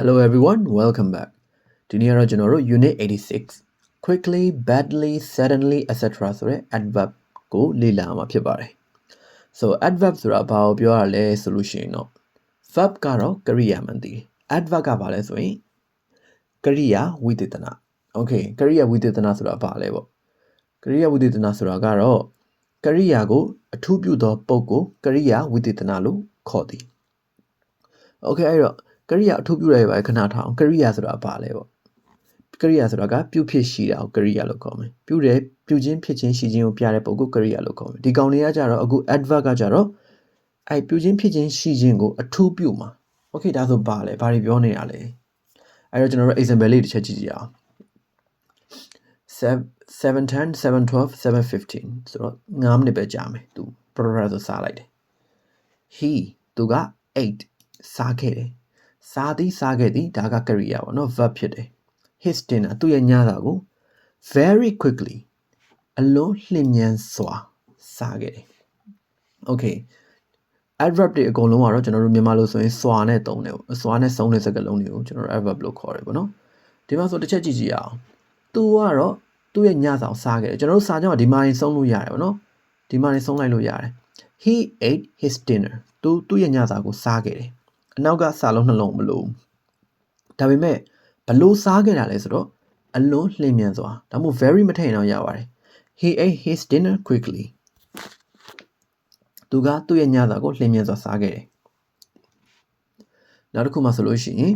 Hello everyone, welcome back. ဒီနေ့ကတော့ကျွန်တော်တို့ Unit 86 quickly, badly, suddenly etc ဆိုတဲ့ adverb ကိုလေ့လာမှာဖြစ်ပါတယ်။ So adverb ဆိုတာဘာကိုပြောရလဲဆိုလို့ရှိရင်တော့ verb ကတော့ကရိယာမှန်တည်တယ်။ adverb ကဘာလဲဆိုရင်ကရိယာဝိသေသန။ Okay ကရိယာဝိသေသနဆိုတာဘာလဲပေါ့။ကရိယာဝိသေသနဆိုတာကတော့ကရိယာကိုအထူးပြုသောပုဂ္ဂိုလ်ကရိယာဝိသေသနလို့ခေါ်သည်။ Okay အဲ့တော့ ကရိယာအထူးပြုရပါခဏထားအောင်ကရိယာဆိုတာဘာလဲပေါ့ကရိယာဆိုတာကပြုဖြစ်ရှိတာကိုကရိယာလို့ခေါ်မယ်ပြုတယ်ပြုခြင်းဖြစ်ခြင်းရှိခြင်းကိုပြတဲ့ပုံကိုကရိယာလို့ခေါ်မယ်ဒီကောင်တွေကကြတော့အခု adverb ကကြတော့အဲ့ပြုခြင်းဖြစ်ခြင်းရှိခြင်းကိုအထူးပြုမှာ okay ဒါဆိုဘာလဲဘာတွေပြောနေတာလဲအဲ့တော့ကျွန်တော်တို့ example လေးတစ်ချက်ကြည့်ကြည့်အောင်710 712 715ဆိုတော့9မိနစ်ပဲကြာမယ်သူ program ဆိုစားလိုက်တယ် he သူက8စားခဲ့တယ် စားသည်စားခဲ့သည်ဒါကကရိယာပေါ့နော် verb ဖြစ်တယ် his dinner သူ့ရဲ့ညစာကို very quickly အလွန်လျင်မြန်စွာစားခဲ့တယ် okay adverb တွေအကုန်လုံးကတော့ကျွန်တော်တို့မြန်မာလိုဆိုရင်စွာနဲ့သုံးတယ်ပေါ့စွာနဲ့ဆုံးတဲ့စကားလုံးတွေကိုကျွန်တော်တို့ adverb လို့ခေါ်တယ်ပေါ့နော်ဒီမှာဆိုတစ်ချက်ကြည့်ကြည့်ရအောင်သူကတော့သူ့ရဲ့ညစာကိုစားခဲ့တယ်ကျွန်တော်တို့စာကြောင်းကဒီမှာရင်ဆုံးလို့ရတယ်ပေါ့နော်ဒီမှာရင်ဆုံးလိုက်လို့ရတယ် he ate his dinner သူသူ့ရဲ့ညစာကိုစားခဲ့တယ် အနောက်ကစာလုံးနှလုံးမလို့ဒါပေမဲ့ဘလို့စားခဲ့တာလဲဆိုတော့အလွန်လျင်မြန်စွာဒါမှမဟုတ် very မထည့်ရင်တော့ရပါတယ် he ate his dinner quickly သူကသူ့ရဲ့ညစာကိုလျင်မြန်စွာစားခဲ့တယ်နောက်တစ်ခုမှဆိုလို့ရှိရင်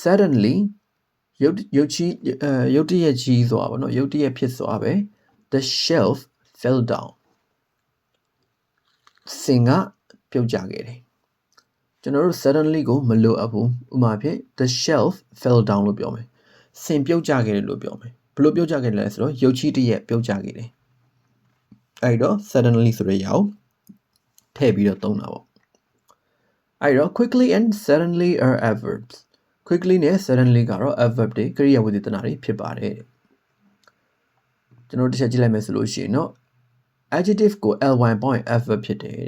suddenly ရုတ်ရုတ်ချီအဲရုတ်တရက်ကြီးစွာပေါ့နော်ရုတ်တရက်ဖြစ်စွာပဲ the shelf fell down စင်ကပြုတ်ကျခဲ့တယ် ကျွန်တော်တို့ suddenly ကိုမလိုအပ်ဘူးဥပမာဖြင့် the shelf fell down လို့ပြောမယ်စင်ပြုတ်ကျခဲ့တယ်လို့ပြောမယ်ဘလို့ပြုတ်ကျခဲ့တယ်လဲဆိုတော့ရုတ်ချီတရက်ပြုတ်ကျခဲ့တယ်အဲ့တော့ suddenly ဆိုတဲ့ရောက်ထည့်ပြီးတော့သုံးတာပေါ့အဲ့တော့ quickly and suddenly are adverbs quickly နဲ့ suddenly ကတော့ adverb တွေကရိယာဝိသေသနာတွေဖြစ်ပါတယ်ကျွန်တော်တစ်ချက်ကြည့်လိုက်မယ်ဆိုလို့ရှိရင်တော့ adjective ကို ly ပေါင်းရင် adverb ဖြစ်တယ်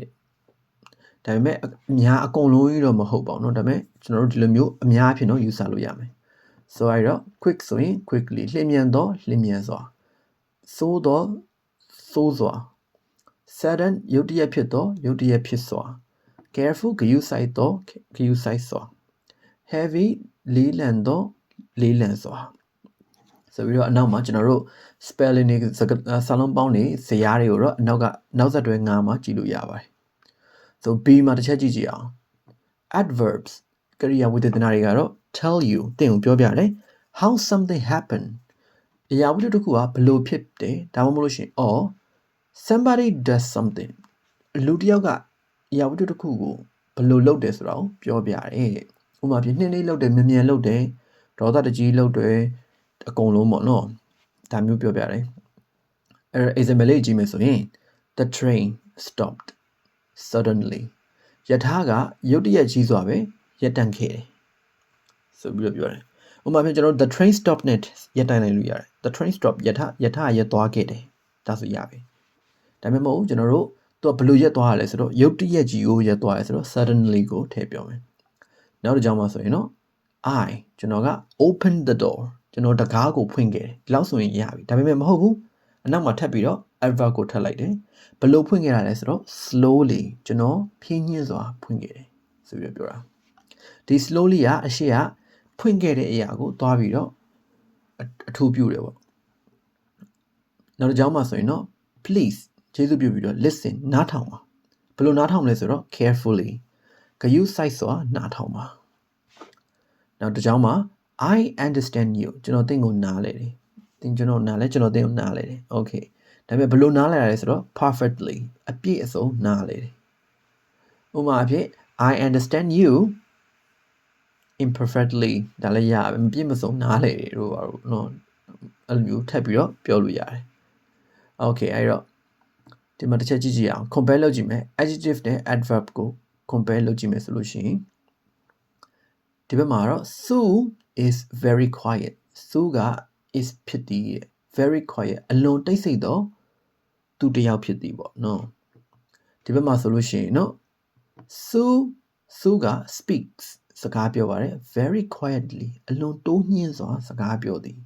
ဒါပေမဲ့အများအကုန်လုံးကြီးတော့မဟုတ်ပါဘူးเนาะဒါပေမဲ့ကျွန်တော်တို့ဒီလိုမျိုးအများအဖြစ်တော့ယူဆလို့ရမယ်ဆိုရတော့ quick ဆိုရင် quickly လျင်မြန်တော့လျင်မြန်စွာဆိုးတော့ဆိုးစွာ sudden ရုတ်တရက်ဖြစ်တော့ရုတ်တရက်ဖြစ်စွာ careful ဂရုစိုက်တော့ဂရုစိုက်စွာ heavy လေးလံတော့လေးလံစွာဆိုပြီးတော့အနောက်မှာကျွန်တော်တို့ spelling တွေစာလုံးပေါင်းတွေဇယားတွေကိုတော့အနောက်ကနောက်ဆက်တွဲငါးမှာကြည့်လို့ရပါတယ် ဆို B မှာတစ်ချက်ကြည့်ကြည့်အောင် adverbs ကရိယာဝိသေသနာတွေကတော့ tell you သင်ကိုပြောပြတယ် how something happen အရာဝတ္ထုတစ်ခုကဘလို့ဖြစ်တယ်ဒါမှမဟုတ်လို့ရှိရင် or somebody does something လူတစ်ယောက်ကအရာဝတ္ထုတစ်ခုကိုဘလို့လုပ်တယ်ဆိုတာကိုပြောပြတယ်ဥပမာပြနှင်းလေးလုပ်တယ်မြန်မြန်လုပ်တယ်ဒေါသတကြီးလုပ်တယ်အကုန်လုံးပေါ့နော်ဒါမျိုးပြောပြတယ်အဲ example လေးကြည့်မယ်ဆိုရင် the train stopped suddenly ယထာကရုတ်တရက်ကြီးစွာပဲရပ်တန့်ခဲ့တယ်ဆိုပြီးတော့ပြောတယ်ဥပမာဖြင့်ကျွန်တော် the train stopped နဲ့ရပ်တန့်နိုင်လို့ရတယ် the train stopped ယထာယထာရပ်သွားခဲ့တယ်ဒါဆိုရပြီဒါပေမဲ့မဟုတ်ကျွန်တော်တို့သူကဘယ်လိုရက်သွားရလဲဆိုတော့ရုတ်တရက်ကြီးကိုရက်သွားရဲဆိုတော့ suddenly ကိုထည့်ပြောမယ်နောက်တစ်ကြောင်းမှာဆိုရင်တော့ I ကျွန်တော်က open the door ကျွန်တော်တကားကိုဖွင့်ခဲ့တယ်ဒီလောက်ဆိုရင်ရပြီဒါပေမဲ့မဟုတ်ဘူးအနောက်မှာထပ်ပြီးတော့ adverb ကိုထပ်လိုက်တယ်ဘယ်လိုဖွင့်ခဲ့တာလဲဆိုတော့ slowly ကျွန်တော်ဖြင်းညှင်းစွာဖွင့်ခဲ့တယ်ဆိုပြီးပြောတာဒီ slowly ကအရှိကဖွင့်ခဲ့တဲ့အရာကိုသွားပြီးတော့အထူးပြုတယ်ပေါ့နောက်တစ်ကြောင်းမှာဆိုရင်တော့ please ကျေးဇူးပြုပြီးတော့ listen နားထောင်ပါဘယ်လိုနားထောင်မလဲဆိုတော့ carefully ဂယုစိုက်စွာနားထောင်ပါနောက်တစ်ကြောင်းမှာ I understand you ကျွန်တော်သင်ကိုနားလဲတယ်သင်ကျွန်တော်နားလဲကျွန်တော်သင်ကိုနားလဲတယ် okay ဒါပေမဲ့ဘယ်လိုနားလဲရလဲဆိုတော့ perfectly အပြည့်အစုံနားလဲတယ်ဥပမာအဖြစ် I understand you imperfectly ဒါလည်းရမပြည့်မစုံနားလဲတယ်တို့ပါတော့เนาะအဲ့လိုမျိုးထပ်ပြီးတော့ပြောလို့ရတယ် okay အဲ့တော့ဒီမှာတစ်ချက်ကြည့်ကြည့်အောင် compare လုပ်ကြည့်မယ် adjective နဲ့ adverb ကို compare လုပ်ကြည့်မယ်ဆိုလို့ရှိရင်ဒီဘက်မှာတော့ Sue is very quiet Sue က is ဖြစ်သည် very quiet အလွန်တိတ်ဆိတ်တော့ သူတယောက်ဖြစ်သည်ပေါ့နော်ဒီဘက်မှာဆိုလို့ရှိရင်နော် Sue Sue က speaks စကားပြောပါတယ် very quietly အလွန်တိုးညှင်းစွာစကားပြောသည်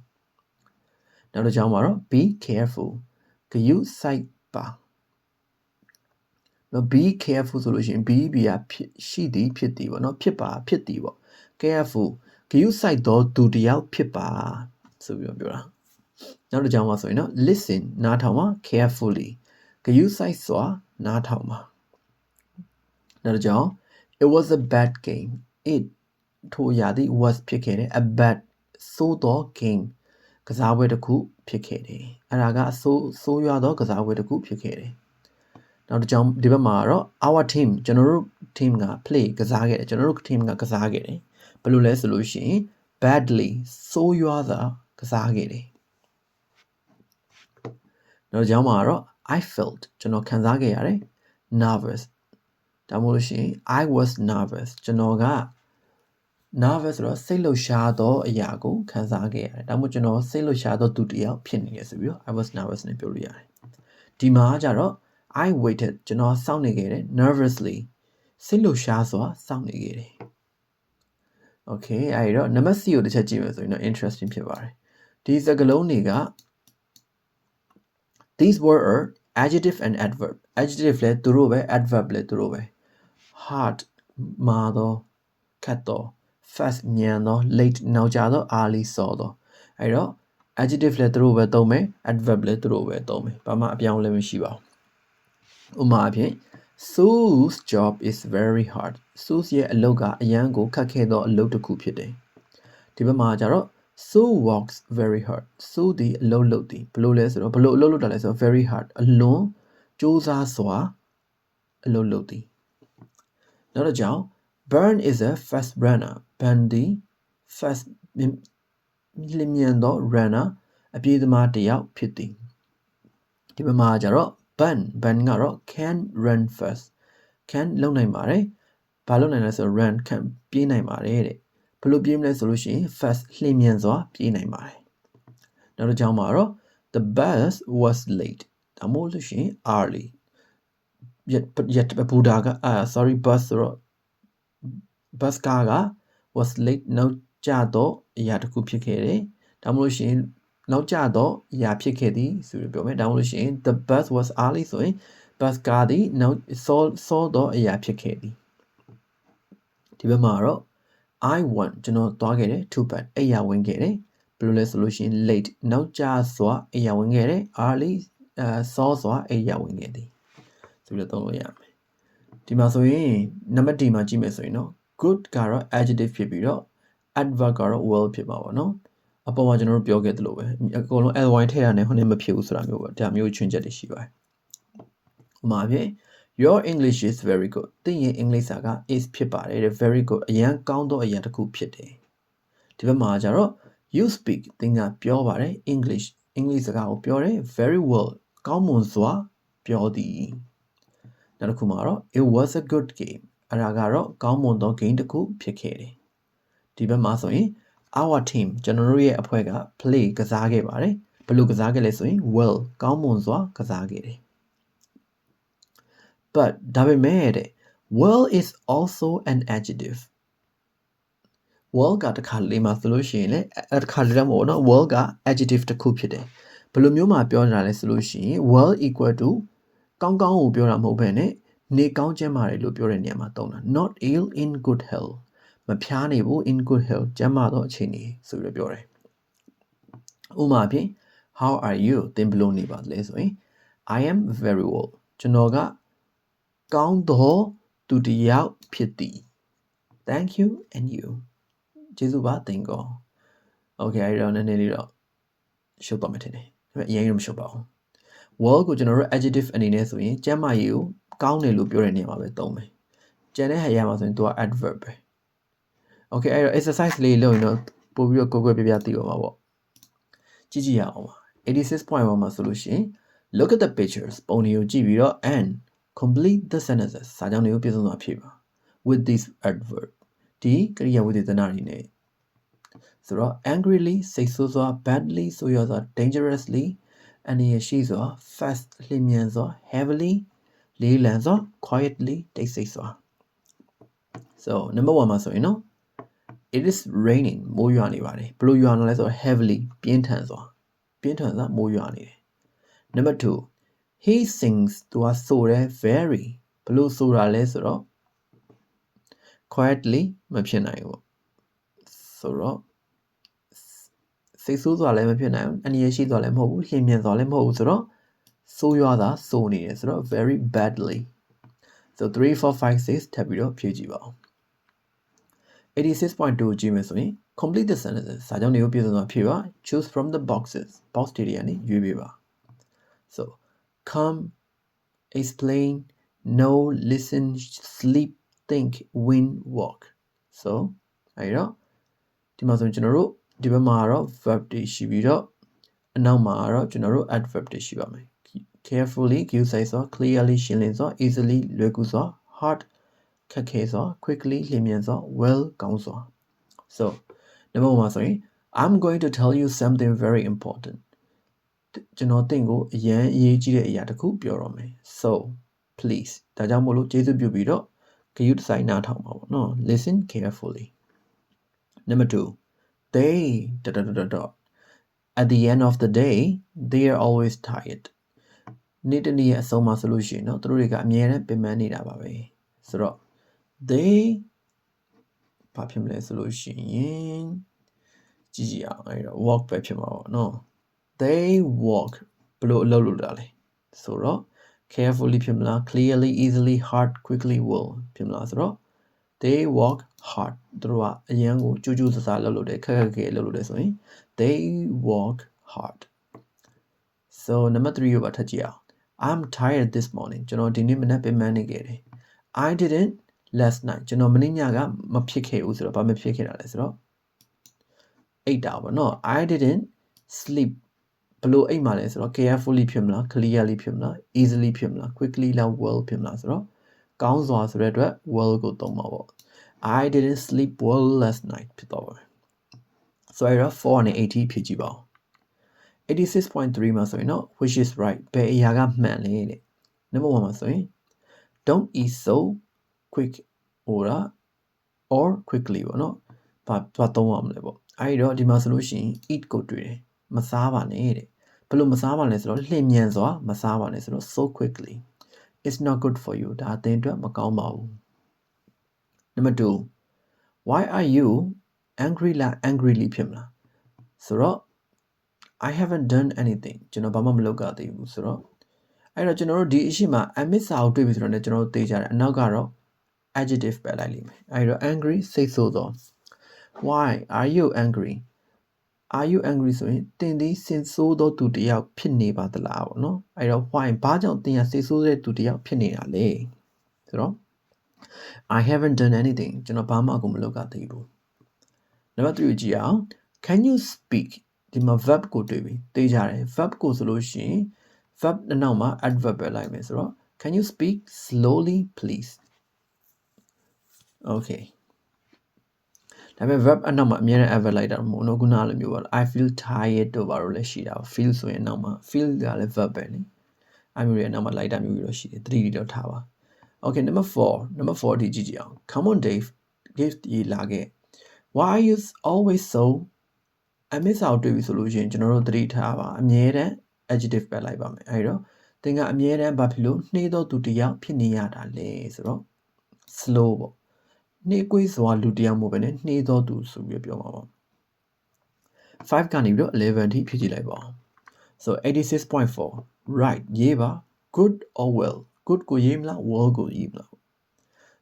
နောက်တစ်ကြောင်းမှာတော့ be careful ဂရုစိုက်ပါနော် be careful ဆိုလို့ရှိရင် be ဘီကဖြစ်ရှိသည်ဖြစ်သည်ပေါ့နော်ဖြစ်ပါဖြစ်သည်ပေါ့ careful ဂရုစိုက်သောသူတစ်ယောက်ဖြစ်ပါဆိုပြီးတော့ပြောတာ နောက်တစ်ကြောင်းမှာဆိုရင်တော့ listen နားထောင်ပါ carefully ဂရုစိုက်စွာနားထောင်ပါနောက်တစ်ကြောင်း it was a bad game it ထိုရာသည့် was ဖြစ်ခဲ့တယ် a bad ဆိုးသော game ကစားပွဲတစ်ခုဖြစ်ခဲ့တယ်အဲ့ဒါကအဆိုးဆိုးရွားသောကစားပွဲတစ်ခုဖြစ်ခဲ့တယ်နောက်တစ်ကြောင်းဒီဘက်မှာတော့ our team ကျွန်တော်တို့ team က play ကစားခဲ့တယ်ကျွန်တော်တို့ team ကကစားခဲ့တယ်ဘယ်လိုလဲဆိုလို့ရှိရင် badly ဆိုးရွားစွာကစားခဲ့တယ် နောက်တစ်ကြောင်းမှာတော့ I felt ကျွန်တော်ခံစားခဲ့ရတယ် nervous ဒါမှမဟုတ်လို့ရှိရင် I was nervous ကျွန်တော်က nervous ဆိုတော့စိတ်လှုပ်ရှားသောအရာကိုခံစားခဲ့ရတယ်ဒါမှမဟုတ်ကျွန်တော်စိတ်လှုပ်ရှားသောသူတစ်ယောက်ဖြစ်နေရဆိုပြီးတော့ I was nervous နဲ့ပြောလို့ရတယ်ဒီမှာကျတော့ I waited ကျွန်တော်စောင့်နေခဲ့တယ် nervously စိတ်လှုပ်ရှားစွာစောင့်နေခဲ့တယ် Okay အဲဒီတော့နံပါတ် C ကိုတစ်ချက်ကြည့်မယ်ဆိုရင်တော့ interesting ဖြစ်ပါတယ်ဒီစကားလုံးတွေက these were are adjective and adverb adjective လဲသူတို့ပဲ adverb လဲသူတို့ပဲ hard မာတော့ခတ်တော့ fast မြန်တော့ late နောက်ကျတော့ early စောတော့အဲ့တော့ adjective လဲသူတို့ပဲသုံးမယ် adverb လဲသူတို့ပဲသုံးမယ်ဘာမှအပြောင်းလဲမရှိပါဘူးဥပမာအဖြစ် Sue's job is very hard Sue ရဲ့အလုပ်ကအရန်ကိုခက်ခဲသောအလုပ်တစ်ခုဖြစ်တယ်ဒီဘက်မှာကျတော့ Sue works very hard Sue ဒီအလုပ်လုပ်သည်ဘယ်လိုလဲဆိုတော့ဘယ်လိုအလုပ်လုပ်တာလဲဆိုတော့ very hard အလွန်စူးစမ်းစွာအလုပ်လုပ်သည်နောက်တစ်ကြောင်း Burn is a fast runner Burn ဒီ fast လျင်မြန်သော runner အပြေးသမားတစ်ယောက်ဖြစ်သည်ဒီဘက်မှာကျတော့ Burn Burn ကတော့ can run fast can လုံနိုင်ပါတယ်ဘာလုံနိုင်လဲဆိုတော့ run can ပြေးနိုင်ပါတယ်တဲ့ ဘယ်လိုပြေးမလဲဆိုလို့ရှိရင် fast လျင်မြန်စွာပြေးနိုင်ပါတယ်နောက်တစ်ကြောင်းမှာတော့ the bus was late ဒါမှမဟုတ်လို့ရှိရင် early ရရဘူဒါကအာ sorry bus ဆိုတော့ bus ကားက was late နောက်ကျတော့အရာတစ်ခုဖြစ်ခဲ့တယ်ဒါမှမဟုတ်လို့ရှိရင်နောက်ကျတော့အရာဖြစ်ခဲ့သည်ဆိုပြီးပြောမယ်ဒါမှမဟုတ်လို့ရှိရင် the bus was early ဆိုရင် bus ကားသည်နောက်စောစောတော့အရာဖြစ်ခဲ့သည်ဒီဘက်မှာတော့ I want ကျွန်တော်သွားခဲ့တယ် to bed အိယာဝင်ခဲ့တယ်ဘယ်လိုလဲဆိုလို့ရှိရင် late နောက်ကျစွာအိယာဝင်ခဲ့တယ် early အဲစောစွာအိယာဝင်ခဲ့သည်ဆိုပြီးတော့သုံးလို့ရမယ်ဒီမှာဆိုရင်နံပါတ် D မှာကြည့်မယ်ဆိုရင်တော့ good ကတော့ adjective ဖြစ်ပြီးတော့ adverb ကတော့ well ဖြစ်မှာပေါ့နော်အပေါ်မှာကျွန်တော်တို့ပြောခဲ့သလိုပဲအကုန်လုံး ly ထည့်ရတဲ့ဟိုနေ့မဖြစ်ဘူးဆိုတာမျိုးပေါ့ဒါမျိုးချွင်းချက်တွေရှိပါတယ်ဥပမာဖြင့် your english is very good သင်ရဲ့ english စာက is ဖြစ်ပါတယ်တဲ့ very good အရန်ကောင်းသောအရာတစ်ခုဖြစ်တယ်ဒီဘက်မှာကျတော့ you speak သင်ကပြောပါတယ် english english စကားကိုပြောတယ် very well ကောင်းမွန်စွာပြောသည်နောက်တစ်ခုမှာတော့ it was a good game အဲ့ဒါကတော့ကောင်းမွန်သော game တစ်ခုဖြစ်ခဲ့တယ်ဒီဘက်မှာဆိုရင် our team ကျွန်တော်တို့ရဲ့အဖွဲ့က play ကစားခဲ့ပါတယ်ဘယ်လိုကစားခဲ့လဲဆိုရင် well ကောင်းမွန်စွာကစားခဲ့တယ် but ဒါပေမဲ့တဲ့ well is also an adjective well ကတခါလေးမှာဆိုလို့ရှိရင်လည်းတခါလေးတော့မဟုတ်နော် well က adjective တစ်ခုဖြစ်တယ်ဘယ်လိုမျိုးမှာပြောနေတာလဲဆိုလို့ရှိရင် well equal to ကောင်းကောင်းကိုပြောတာမဟုတ်ဘဲနဲ့နေကောင်းကျန်းမာတယ်လို့ပြောတဲ့နေရာမှာသုံးတာ not ill in good health မဖျားနေဘူး in good health ကျန်းမာသောအခြေအနေဆိုပြီးပြောတယ်ဥပမာဖြင့် how are you သင်ဘယ်လိုနေပါလဲဆိုရင် I am very well ကျွန်တော်က ကောင်းသောသူတစ်ယောက်ဖြစ်သည် thank you and you ကျေးဇူးပါသင်ကော okay အဲ့တော့နည်းနည်းလေးတော့ရှုပ်တော့မှထင်တယ်ဒါပေမဲ့အရင်ကမရှုပ်ပါဘူး well ကိုကျွန်တော်တို့ adjective အနေနဲ့ဆိုရင်ကျမ်းမာရေးကိုကောင်းတယ်လို့ပြောတဲ့နေရာမှာပဲသုံးမယ်ကျန်တဲ့ဟာရမှာဆိုရင်သူက adverb ပဲ okay အဲ့တော့ exercise လေးလုပ်ရင်တော့ပို့ပြီးတော့ကိုကိုပြပြသိတော့မှာပေါ့ကြည့်ကြည့်ရအောင်ပါ86.1မှာဆိုလို့ရှိရင် look at the pictures ပုံတွေကိုကြည့်ပြီးတော့ and complete the sentences စာကြောင်းတွေကိုပြည့်စုံစွာဖြည့်ပါ with this adverb ဒီကရိယာဝိသေသနာတွေနဲ့ဆိုတော့ angrily စိတ်ဆိုးစွာ badly ဆိုရစွာ dangerously အနေရရှိစွာ fast လျင်မြန်စွာ heavily လေးလံစွာ quietly တိတ်ဆိတ်စွာ so number 1မှာဆိုရင်နော် it is raining မိုးရွာနေပါတယ်ဘယ်လိုရွာနေလဲဆိုတော့ heavily ပြင်းထန်စွာပြင်းထန်စွာမိုးရွာနေတယ် number 2 he sings သူကဆိုတယ် very ဘယ်လိုဆိုတာလဲဆိုတော့ quietly မဖြစ်နိုင်ဘူးပေါ့ဆိုတော့စိတ်ဆိုးစွာလည်းမဖြစ်နိုင်ဘူးအနည်းရှိစွာလည်းမဟုတ်ဘူးလျင်မြန်စွာလည်းမဟုတ်ဘူးဆိုတော့ဆိုးရွားတာဆိုနေတယ်ဆိုတော့ very badly so 3 4 5 6ထပ်ပြီးတော့ဖြည့်ကြည့်ပါဦး86.2ကြည့်မယ်ဆိုရင် complete the sentences စာကြောင်းတွေကိုပြည့်စုံစွာဖြည့်ပါ choose from the boxes box တွေကနေရွေးပေးပါ so come explain know listen sleep think win walk so အဲဒီတော့ဒီမှာဆိုရင်ကျွန်တော်တို့ဒီဘက်မှာကတော့ verb တွေရှိပြီးတော့အနောက်မှာကတော့ကျွန်တော်တို့ adverb တွေရှိပါမယ် carefully ကျူးဆိုင်စွာ clearly ရှင်းလင်းစွာ easily လွယ်ကူစွာ hard ခက်ခဲစွာ quickly လျင်မြန်စွာ well ကောင်းစွာ so နံပါတ်1မှာဆိုရင် I'm going to tell you something very important ကျွန်တော်တင့်ကိုအရန်အရေးကြီးတဲ့အရာတစ်ခုပြောတော့မယ် so please ဒါကြောင့်မို့လို့ကျေးဇူးပြုပြီးတော့ဂရုတစိုက်နားထောင်ပါပေါ့နော် listen carefully number 2 they dot dot dot dot at the end of the day they are always tired နေ့တစ်နေ့ရဲ့အဆုံးမှာဆိုလို့ရှိရင်เนาะသူတို့တွေကအမြဲတမ်းပင်ပန်းနေတာပါပဲဆိုတော့ they ဘာဖြစ်မလဲဆိုလို့ရှိရင်ကြည့်ကြည့်အောင်အဲ့တော့ walk ပဲဖြစ်မှာပေါ့เนาะ they walk ဘယ်လိုအလုပ်လုပ်တာလဲဆိုတော့ carefully ဖြစ်မလား clearly easily hard quickly will ဖြစ်မလားဆိုတော့ they walk hard သူတို့ကအရန်ကိုကြိုးကြိုးဆဆလုပ်လို့တယ်ခက်ခက်ခဲလုပ်လို့တယ်ဆိုရင် they walk hard so number 3ကိုပါထပ်ကြည့်အောင် I'm tired this morning ကျွန်တော်ဒီနေ့မနက်ပင်ပန်းနေခဲ့တယ် I didn't last night ကျွန်တော်မနေ့ညကမဖြစ်ခဲ့ဘူးဆိုတော့ဘာမဖြစ်ခဲ့တာလဲဆိုတော့အိတ်တာပေါ့နော် I didn't sleep ဘ လို့အိတ်မှလဲဆိုတော့ carefully ဖြစ်မလား clearly ဖြစ်မလား easily ဖြစ်မလား quickly လား well ဖြစ်မလားဆိုတော့ကောင်းစွာဆိုတဲ့အတွက် well ကိုသုံးပါပေါ့ I didn't sleep well last night ဖြစ်တော့ပါတယ်ဆိုတော့4နဲ့80ဖြစ်ကြည့်ပါဦး86.3မှာဆိုရင်တော့ which is right ဘယ်အရာကမှန်လဲတဲ့ number 1မှာဆိုရင် don't eat so quick or or quickly ပေါ့နော်ဘာဘာသုံးရမလဲပေါ့အဲဒီတော့ဒီမှာဆိုလို့ရှိရင် eat ကိုတွေ့တယ်မစားပါနဲ့တဲ့ ဘယ်လိုမစားပါလဲဆိုတော့လျင်မြန်စွာမစားပါနဲ့ဆိုတော့ so quickly it's not good for you ဒါအသင်အတွက်မကောင်းပါဘူး number 2 why are you angry လား angrily ဖြစ်မလားဆိုတော့ I haven't done anything ကျွန်တော်ဘာမှမလုပ်ကြသေးဘူးဆိုတော့အဲ့တော့ကျွန်တော်တို့ဒီအရှိမ amid စာကိုတွေ့ပြီဆိုတော့လည်းကျွန်တော်တို့သိကြတယ်အနောက်ကတော့ adjective ပဲလိုက်လိမ့်မယ်အဲ့တော့ angry စိတ်ဆိုးသော why are you angry are you angry ဆိုရင်တင်သည်စင်ဆိုးသောသူတစ်ယောက်ဖြစ်နေပါသလားပေါ့နော်အဲ့တော့ why ဘာကြောင့်တင်ရစိတ်ဆိုးတဲ့သူတစ်ယောက်ဖြစ်နေတာလဲဆိုတော့ I haven't done anything ကျွန်တော်ဘာမှအခုမလုပ်ကြသေးဘူးနံပါတ်3ကိုကြည့်အောင် can you speak ဒီမှာ verb ကိုတွေ့ပြီသိကြတယ် verb ကိုဆိုလို့ရှိရင် verb တစ်နောက်မှာ adverb ပဲလိုက်မယ်ဆိုတော့ can you speak slowly please okay ဒါပေမဲ့ verb အနောက်မှာအများနဲ့ adverb လိုက်တာမဟုတ်တော့ခုနလိုမျိုးပါ I feel tired တို့ဘာလို့လဲရှိတာ feel ဆိုရင်နောက်မှာ feel ကလည်း verb ပဲလေအမျိုးရဲ့နောက်မှာလိုက်တာမျိုးတော့ရှိတယ်3ဒီတော့ထားပါ okay number 4 number 4ဒီကြည့်ကြည့်အောင် come on Dave Dave ဒီလာခဲ့ why are you always so အမစ်စာကိုတွေ့ပြီဆိုလို့ရှိရင်ကျွန်တော်တို့သတိထားပါအမြဲတမ်း adjective ပဲလိုက်ပါမယ်အဲဒီတော့သင်ကအမြဲတမ်းဘာဖြစ်လို့နှေးသောသူတစ်ယောက်ဖြစ်နေရတာလဲဆိုတော့ slow ပေါ့ နှေးကွေးစွာလူတစ်ယောက်မို့ပဲနဲ့နှေးသောသူဆိုပြီးပြောမှာပါ5ကနေပြီးတော့11ထိဖြည့်ကြည့်လိုက်ပါဦး so 86.4 right ရေးပါ good or well good ကိုရေးမလား well ကိုရေးမလား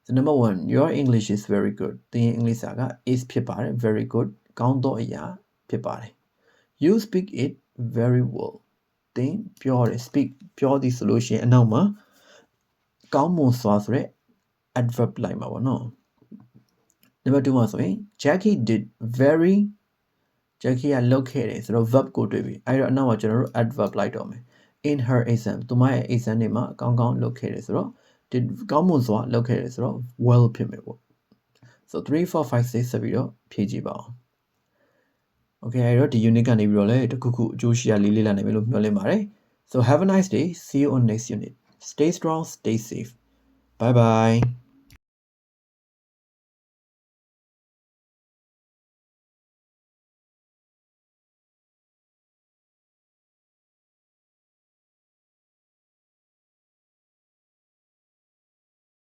so number 1 your english is very good သင်ရဲ့အင်္ဂလိပ်စာက is ဖြစ်ပါတယ် very good ကောင်းသောအရာဖြစ်ပါတယ် you speak it very well သင်ပြောတယ် speak ပြောသည်ဆိုလို့ရှိရင်အနောက်မှာကောင်းမွန်စွာဆိုတဲ့ adverb လိုက်မှာပေါ့နော် number 2မှာဆိုရင် Jackie did very Jackie ကလုပ်ခဲ့တယ်ဆိုတော့ verb ကိုတွေ့ပြီအဲ့တော့အနောက်မှာကျွန်တော်တို့ adverb လိုက်တော့မယ် in her exam သူမရဲ့ exam တွေမှာကောင်းကောင်းလုပ်ခဲ့တယ်ဆိုတော့ did ကောင်းမွန်စွာလုပ်ခဲ့တယ်ဆိုတော့ well ဖြစ်မယ်ပေါ့ so 3 4 5 6ဆက်ပြီးတော့ဖြည့်ကြည့်ပါအောင် Okay အဲ့တော့ဒီ unit ကနေပြီးတော့လည်းတခုခုအကျိုးရှိရလေးလေးလာနိုင်မယ်လို့မျှော်လင့်ပါတယ် so have a nice day see you on next unit stay strong stay safe bye bye